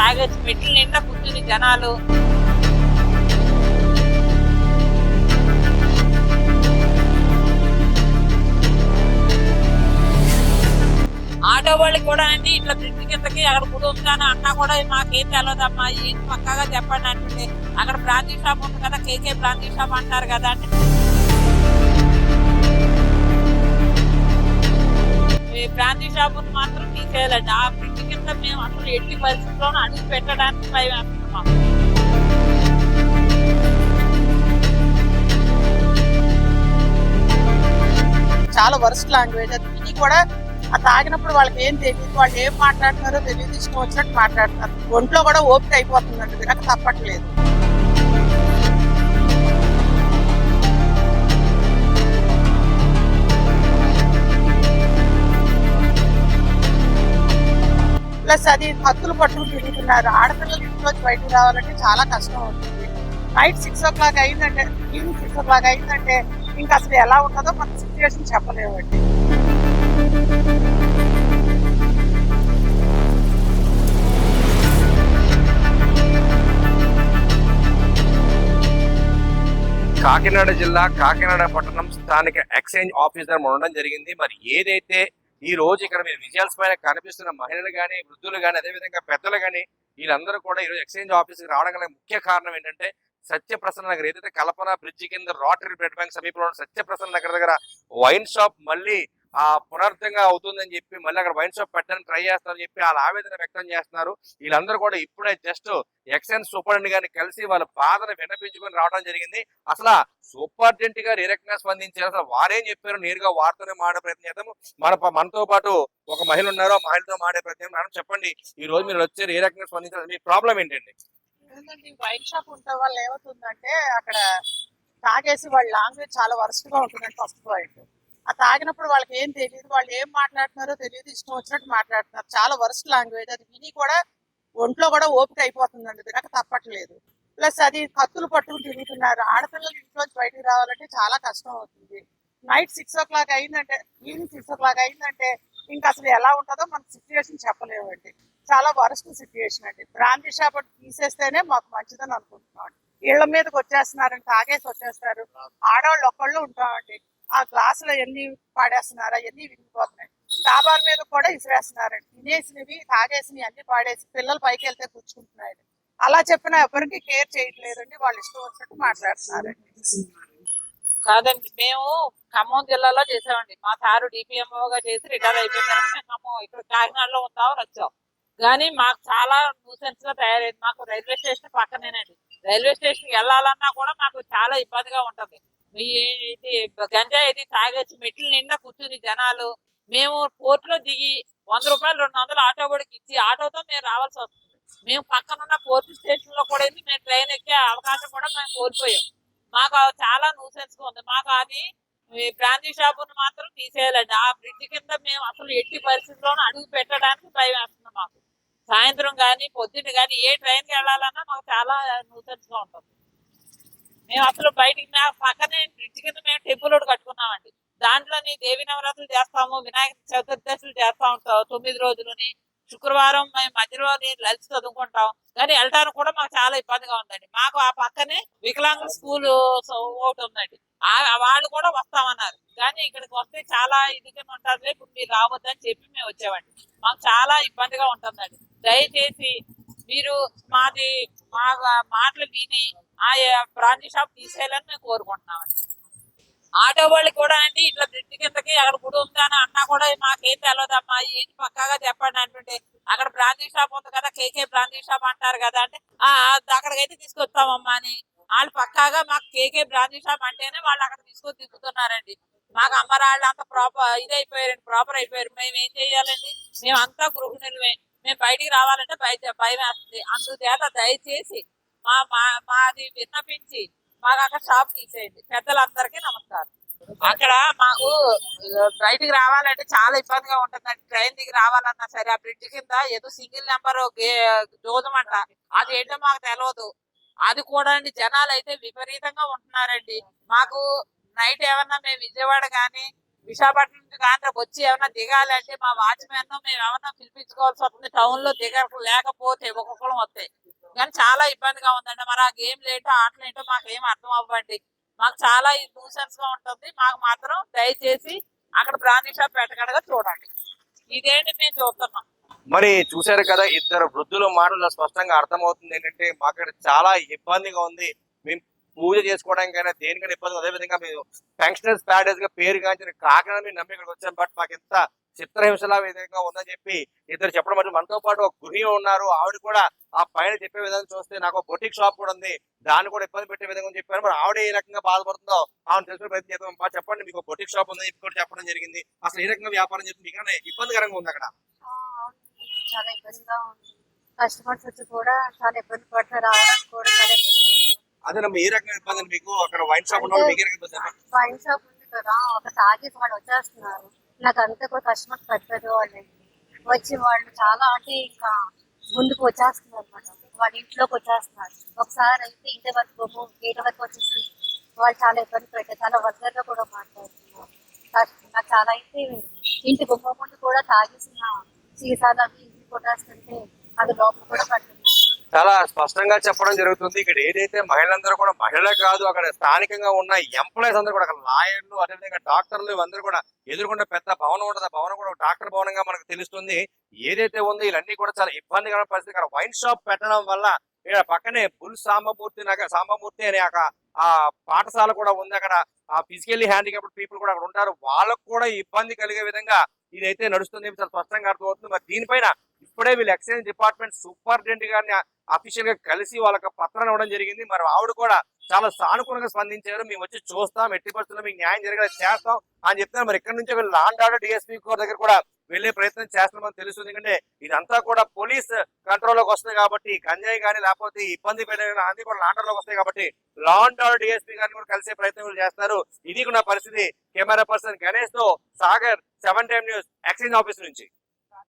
తాగేసి మెట్లు నిండా కూర్చుని జనాలు. ఆటో వాళ్ళకి కూడా అండి ఇట్లా బ్రిడ్జ్ కిందకి అక్కడ గుడి ఉందని అన్నా కూడా మాకేం తెలియదమ్మా ఏం పక్కాగా చెప్పండి అంటే అక్కడ బ్రాంచీ షాప్ ఉంది కదా కేకే బ్రాంచీ షాప్ అంటారు కదా అంటే ఈ బ్రాంచీ షాప్ మాత్రం తీసేయాలండి. ఆ బ్రిడ్జ్ కింద మేము అసలు ఎట్టి పరిస్థితుల్లోనూ అడుగు పెట్టడానికి భయం వేస్తున్నాం చాలా వరస్ట్ లాంగ్వేజ్ అది. ఇది కూడా ఆ తాగినప్పుడు వాళ్ళకి ఏం తెలియదు వాళ్ళు ఏం మాట్లాడుతున్నారో తెలియదు ఇష్టం వచ్చినట్టు మాట్లాడుతున్నారు. ఒంట్లో కూడా ఓపిక అయిపోతుందండి తప్పట్లేదు. ప్లస్ అది కత్తులు పట్టుకుని తిరుగుతున్నారు. ఆడపిల్లలు ఇంట్లోకి బయటకు రావాలంటే చాలా కష్టం అవుతుంది. నైట్ సిక్స్ ఓ క్లాక్ అయిందంటే ఈవినింగ్ సిక్స్ ఓ క్లాక్ అయిందంటే ఇంకా అసలు ఎలా ఉంటుందో మన సిచ్యువేషన్ చెప్పలేమండి. కాకినాడ జిల్లా కాకినాడ పట్టణం స్థానిక ఎక్స్చేంజ్ ఆఫీసర్ ఉండడం జరిగింది. మరి ఏదైతే ఈ రోజు ఇక్కడ మీరు విజయాల్స్ పైన కనిపిస్తున్న మహిళలు కానీ వృద్ధులు కానీ అదేవిధంగా పెద్దలు కానీ వీళ్ళందరూ కూడా ఈరోజు ఎక్స్చేంజ్ ఆఫీస్కి రావడం గల ముఖ్య కారణం ఏంటంటే సత్యప్రసన్న నగర్. ఏదైతే కల్పన బ్రిడ్జి కింద రోటరీ బ్లడ్ బ్యాంక్ సమీపంలో సత్యప్రసన్న నగర్ దగ్గర వైన్ షాప్ మళ్ళీ ఆ పునర్థంగా అవుతుందని చెప్పి మళ్ళీ అక్కడ వైన్ షాప్ పెట్టడానికి ట్రై చేస్తారని చెప్పి వాళ్ళ ఆవేదన వ్యక్తం చేస్తున్నారు. వీళ్ళందరూ కూడా ఇప్పుడే జస్ట్ ఎక్సైన్ సూపరింటెండెంట్ గారిని కలిసి వాళ్ళ బాధను విన్నపించుకొని రావడం జరిగింది. అసలు సూపరింటెండెంట్ గారు ఏ రకంగా స్పందించారు. అసలు వారేం చెప్పారు? నేరుగా వారితోనే మాడే ప్రయత్నం చేద్దాము మన మనతో పాటు ఒక మహిళ ఉన్నారు. ఆ మహిళతో మాడే ప్రయత్నం మేడం చెప్పండి ఈ రోజు మీరు వచ్చారు ఏ రకంగా స్పందించారు? మీ ప్రాబ్లం ఏంటండి? ఏంటంటే వైన్ షాప్ ఉంటే వాళ్ళు ఏమవుతుందంటే అక్కడ తాగేసి వాళ్ళ లాంగ్వేజ్ చాలా వరస్ట్గా ఉంటుందండి ఫస్ట్ పాయింట్. ఆ తాగినప్పుడు వాళ్ళకి ఏం తెలియదు వాళ్ళు ఏం మాట్లాడుతున్నారో తెలియదు ఇష్టం వచ్చినట్టు మాట్లాడుతున్నారు. చాలా వరస్ట్ లాంగ్వేజ్ అది. విని కూడా ఒంట్లో కూడా ఓపిక అయిపోతుందండి. వినక తప్పట్లేదు. ప్లస్ అది కత్తులు పట్టుకుని తిరుగుతున్నారు. ఆడపిల్లలు ఇంట్లోంచి బయటికి రావాలంటే చాలా కష్టం అవుతుంది. నైట్ సిక్స్ ఓ క్లాక్ అయిందంటే ఈవినింగ్ సిక్స్ ఓ క్లాక్ అయిందంటే ఇంకా అసలు ఎలా ఉంటుందో మన సిచ్యువేషన్ చెప్పలేమండి. చాలా వరస్ట్ సిచ్యువేషన్ అండి. బ్రాంతి షాప్ తీసేస్తేనే మాకు మంచిదని అనుకుంటున్నాం. ఇళ్ళ మీదకి వచ్చేస్తున్నారండి తాగేసి వచ్చేస్తారు. ఆడవాళ్ళు ఒక్కళ్ళు ఉంటామండి. ఆ గ్లాసులో ఎన్ని పాడేస్తున్నారా అవన్నీ విరిగిపోతున్నాయి. డాబాల మీద కూడా ఇసిరేస్తున్నారండి. తినేసినవి తాగేసినవి అన్ని పాడేసి పిల్లలు పైకి వెళ్తే కూర్చుంటున్నాయి. అలా చెప్పిన ఎవరికి కేర్ చేయట్లేదండి. వాళ్ళు ఇష్టం వచ్చినట్టు మాట్లాడుతున్నారండి. కాదండి మేము ఖమ్మం జిల్లాలో చేసామండి. మా సారు డిపిఎంఓగా చేసి రిటైర్ అయిపోయిన మేము ఇక్కడ కాకినాడలో ఉందామని వచ్చాం. కానీ మాకు చాలా న్యూసెన్స్గా తయారైంది. మాకు రైల్వే స్టేషన్ పక్కనేనండి. రైల్వే స్టేషన్ వెళ్ళాలన్నా కూడా మాకు చాలా ఇబ్బందిగా ఉంటుంది. ఇది గంజాయి ఇది తాగొచ్చి మెట్ల నిండా కూర్చుని జనాలు. మేము పోర్ట్లో దిగి వంద రూపాయలు రెండు వందలు ఆటో కూడా ఇచ్చి ఆటోతో మేము రావాల్సి వస్తుంది. మేము పక్కనున్న పోర్ట్ స్టేషన్లో కూడా వెళ్ళి మేము ట్రైన్ ఎక్కే అవకాశం కూడా మేము కోల్పోయాం. మాకు అది చాలా న్యూసెన్స్గా ఉంది. మాకు అది ఈ బ్రాంచీ షాపును మాత్రం తీసేయాలండి. ఆ బ్రిడ్జ్ కింద మేము అసలు ఎట్టి పరిస్థితుల్లోనూ అడుగు పెట్టడానికి భయం వేస్తుంది మాకు. సాయంత్రం కానీ పొద్దున్న కానీ ఏ ట్రైన్కి వెళ్ళాలన్నా మాకు చాలా న్యూసెన్స్గా ఉంటుంది. మేము అసలు బయటికి మా పక్కనే బ్రిడ్జ్ కింద మేము టెంపుల్ ఒకటి కట్టుకున్నామండి. దాంట్లోని దేవి నవరాత్రులు చేస్తాము వినాయక చతుర్దశులు చేస్తా ఉంటాం తొమ్మిది రోజులని శుక్రవారం మేము మధ్యలో లలిత చదువుకుంటాం. కానీ వెళ్ళడానికి కూడా మాకు చాలా ఇబ్బందిగా ఉందండి. మాకు ఆ పక్కనే వికలాంగుల స్కూల్ ఒకటి ఉందండి. వాళ్ళు కూడా వస్తామన్నారు. కానీ ఇక్కడికి వస్తే చాలా ఇదిగా ఉంటుంది ఇప్పుడు మీరు రావద్దని చెప్పి మేము వచ్చామండి. మాకు చాలా ఇబ్బందిగా ఉంటుందండి. దయచేసి మీరు మాది మా మాటలు విని ఆ బ్రాంచీ షాప్ తీసేయాలని మేము కోరుకుంటున్నామండి. ఆటో వాళ్ళు కూడా అండి ఇట్లా బ్రిడ్జ్ కిందకి అక్కడ గుడి ఉందని అన్నా కూడా మాకేం తెలియదమ్మా ఏంటి పక్కాగా చెప్పండి అంటుంటే అక్కడ బ్రాంచీ షాప్ ఉంది కదా కేకే బ్రాంచీ షాప్ అంటారు కదా అంటే ఆ అక్కడికైతే తీసుకొస్తామమ్మా అని. వాళ్ళు పక్కాగా మాకు కేకే బ్రాంచీ షాప్ అంటేనే వాళ్ళు అక్కడ తీసుకొని తిప్పుతున్నారండి. మాకు అమ్మరాళ్ళు అంత ప్రాపర్ ఇది అయిపోయారండి ప్రాపర్ అయిపోయారు. మేము ఏం చేయాలండి? మేము అంతా గృహిణులమే. మేము బయటికి రావాలంటే బయట భయం వేస్తుంది. అందుచేత దయచేసి మా మా- మాది విన్నపించి మాకు అక్కడ షాప్ తీసేయండి. పెద్దలందరికీ నమస్కారం. అక్కడ మాకు బయటికి రావాలంటే చాలా ఇబ్బందిగా ఉంటుందండి. ట్రైన్ దిగి రావాలన్నా సరే ఆ బ్రిడ్జ్ కింద ఏదో సింగిల్ నెంబర్ జోదమంట అది ఏంటో మాకు తెలియదు అది కూడా అండి. జనాలు అయితే విపరీతంగా ఉంటున్నారండి. మాకు నైట్ ఏమన్నా మేము విజయవాడ కానీ విశాఖపట్నం నుంచి ఆంధ్ర వచ్చి ఏమైనా దిగాలి అంటే మా వాచ్మెన్ మేము ఏమైనా పిలిపించుకోవాల్సి వస్తుంది టౌన్లో దిగ లేకపోతే ఒక్కొక్కరం వస్తాయి కానీ చాలా ఇబ్బందిగా ఉందండి మరి ఆ గేమ్ లేటో ఆటలు ఏంటో మాకు ఏం అర్థం అవ్వండి. మాకు చాలా న్యూసెన్స్గా ఉంటుంది. మాకు మాత్రం దయచేసి అక్కడ బ్రాందీ షాప్ పెట్టగడగా చూడండి. ఇదేంటి మేము చూస్తున్నాం. మరి చూశారు కదా ఇద్దరు వృద్ధుల మాటలు స్పష్టంగా అర్థమవుతుంది ఏంటంటే మాకు చాలా ఇబ్బందిగా ఉంది. మేము పూజ చేసుకోవడానికైనా దేనికైనా ఇబ్బంది. అదే విధంగా మేము పెన్షనర్స్ ప్యారేజ్గా పేరు కాంచిన కాకినాడ మేము నమ్మి ఇక్కడికి వచ్చాం బట్ మాకు ఎంత చిత్రహింసలా విధంగా ఉందని చెప్పి ఇద్దరు చెప్పడం మరి మనతో పాటు ఒక గృహి ఉన్నారు. ఆవిడ కూడా ఆ పైన చెప్పే విధంగా చూస్తే నాకు బొటిక్ షాప్ కూడా ఉంది. దాన్ని కూడా ఇబ్బంది పెట్టే విధంగా చెప్పారు. మరి ఆవిడ ఏ రకంగా బాధపడుతుందో ఆవిడ తెలుసుకునే ప్రయత్నం చేద్దాం. చెప్పండి మీకు బొటిక్ షాప్ ఉంది కూడా చెప్పడం జరిగింది. అసలు ఏ రకంగా వ్యాపారం చేస్తుంది? మీకు ఇబ్బందికరంగా ఉంది అక్కడ. చాలా ఇబ్బందిగా ఉంది. కస్టమర్స్ వచ్చి కూడా చాలా ఇబ్బంది పడుతున్నారు రావడానికి కూడా చాలా ఇబ్బంది అదే ఏ రకంగా ఇబ్బంది మీకు అక్కడ వైన్ షాప్ ఉన్న మీకు ఏ ఇబ్బంది అండి? వైన్ షాప్ ఉంది కదా ఒక తాగేసి వాళ్ళు వచ్చేస్తున్నారు. నాకు అంతా కూడా కస్టమర్స్ పెద్ద వాళ్ళు వచ్చి వాళ్ళు చాలా అంటే ఇంకా ముందుకు వచ్చేస్తున్నారు అనమాట వాళ్ళ ఇంట్లోకి వచ్చేస్తున్నారు. ఒకసారి అయితే ఇంటి వరకు గేట్ వరకు వచ్చేసి వాళ్ళు చాలా ఇబ్బంది పెట్టారు చాలా వద్దగా కూడా మాట్లాడుతున్నారు. నాకు- చాలా అయితే ఇంటి గుమ్మ ముందు కూడా తాగేసిన సీసాలు అవి ఇంటి కొట్టేస్తుంటే అది లోపల కూడా పడుతుంది చాలా స్పష్టంగా చెప్పడం జరుగుతుంది. ఇక్కడ ఏదైతే మహిళలందరూ కూడా మహిళలే కాదు అక్కడ స్థానికంగా ఉన్న ఎంప్లాయీస్ అందరూ కూడా అక్కడ లాయర్లు అదేవిధంగా డాక్టర్లు అందరూ కూడా ఎదుర్కొంటే పెద్ద భవనం ఉంటుంది. ఆ భవనం కూడా డాక్టర్ భవనంగా మనకు తెలుస్తుంది. ఏదైతే ఉందో ఇవన్నీ కూడా చాలా ఇబ్బందికర పరిస్థితి. ఇక్కడ వైన్ షాప్ పెట్టడం వల్ల ఇక్కడ పక్కనే బుల్ సాంబమూర్తి నగర్ సాంబమూర్తి అనే ఆ పాఠశాల కూడా ఉంది. అక్కడ ఆ ఫిజికల్లీ హ్యాండిక్యాప్డ్ పీపుల్ కూడా అక్కడ ఉంటారు. వాళ్ళకు కూడా ఇబ్బంది కలిగే విధంగా ఇదైతే నడుస్తుంది. చాలా స్పష్టంగా అర్థమవుతుంది. మరి దీనిపైన ఇప్పుడే వీళ్ళు ఎక్సైజ్ డిపార్ట్మెంట్ సూపరింటెండెంట్ గారిని అఫీషియల్గా కలిసి వాళ్ళకి పత్రం ఇవ్వడం జరిగింది. మరి ఆవిడ కూడా చాలా సానుకూలంగా స్పందించారు. మేము వచ్చి చూస్తాం ఎట్టి పరిస్థితుల్లో మీకు న్యాయం జరిగేలా చేస్తాం అని చెప్తున్నారు మరి ఇక్కడ నుంచి వీళ్ళు లాండ్ ఆర్డర్ డిఎస్పీ దగ్గర కూడా వెళ్ళే ప్రయత్నం చేస్తున్నామని తెలుస్తుంది. ఎందుకంటే ఇదంతా కూడా పోలీస్ కంట్రోల్లోకి వస్తుంది కాబట్టి గంజాయి కానీ లేకపోతే ఇబ్బంది పెట్టడం అన్ని కూడా లాండర్లోకి వస్తాయి కాబట్టి లాండ్ ఆర్డర్ డిఎస్పీ గారిని కూడా కలిసే ప్రయత్నం చేస్తారు. ఇది కూడా పరిస్థితి. Camera person గణేష్తో Sagar seven time news excise office నుంచి.